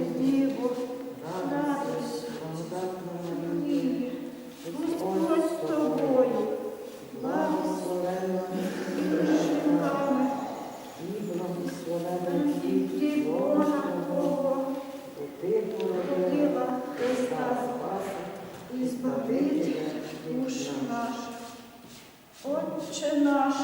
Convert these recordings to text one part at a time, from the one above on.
Діво, радуйся, Марія, Господь з тобою, благословенна між жінками, і Бога Бога, родила Христа і збавитель душ наш. Отче наш,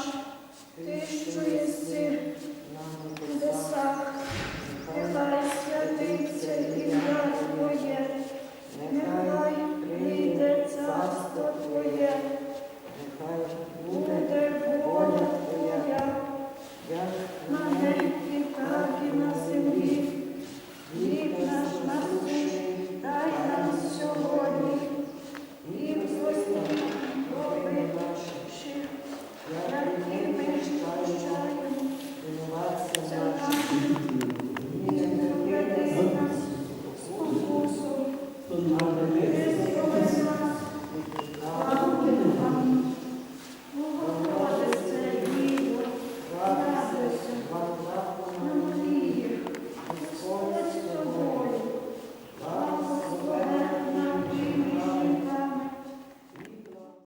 Бажаю, винуватця нашого.